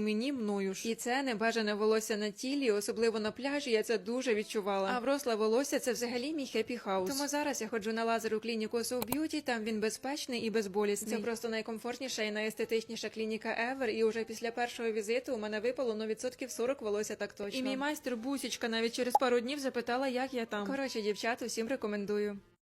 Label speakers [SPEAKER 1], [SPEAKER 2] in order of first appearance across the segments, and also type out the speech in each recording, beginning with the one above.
[SPEAKER 1] мені мною ж. І це небажане волосся на тілі, особливо на пляжі. Я це дуже відчувала. А вросле волосся це взагалі мій хеппі хаус. Тому зараз я ходжу на лазер у клініку So Beauty, Там він безпечний і безболісний. Це просто найкомфортніша і найестетичніша клініка ever. І вже після першого візиту у мене випало ну відсотків 40 волосся так точно. І мій майстер Бусічка навіть через пару днів запитала, як я там. Коротше, дівчат, усім рекомендую.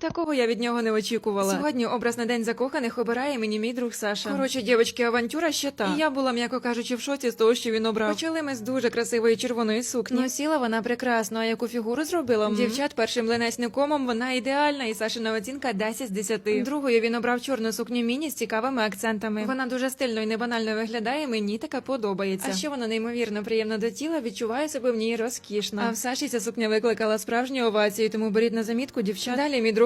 [SPEAKER 1] Такого я від нього не очікувала. Сьогодні образ на день закоханих обирає мені мій друг Саша. Коротше, дівчатки, авантюра ще та. І я була, м'яко кажучи, в шоці з того, що він обрав. Почали ми з дуже красивої червоної сукні. Ну, сіла вона прекрасно, а яку фігуру зробила? Дівчат першим ленесним комом вона ідеальна, і Сашина оцінка 10 з 10. Другою він обрав чорну сукню міні з цікавими акцентами. Вона дуже стильно і небанально виглядає. Мені така подобається. А ще вона неймовірно приємна до тіла, відчуваю себе в ній розкішно. А в Саші ця сукня викликала справжні овації, тому беріть на замітку дівчат. Далі мій друг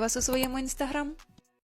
[SPEAKER 1] вас у своєму інстаграм.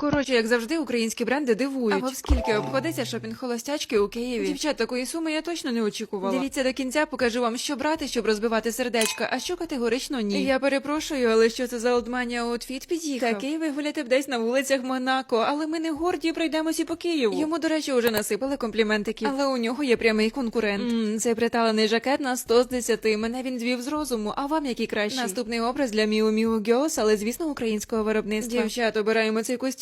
[SPEAKER 1] Коротше, як завжди, українські бренди дивують. А в скільки обходиться шопінг холостячки у Києві? Дівчат, такої суми я точно не очікувала. Дивіться до кінця, покажу вам, що брати, щоб розбивати сердечка, а що категорично ні. Я перепрошую, але що це за олдманія аутфіт під'їхав? Такий вигуляти б десь на вулицях Монако, але ми не горді пройдемося по Києву. Йому, до речі, вже насипали компліментики. Але у нього є прямий конкурент. М, цей приталений жакет на 100 з 10. Мене він звів з розуму. А вам який кращий? Наступний образ для Міу Міу Girls, але звісно українського виробництва. Дівчат, обираємо цей костюм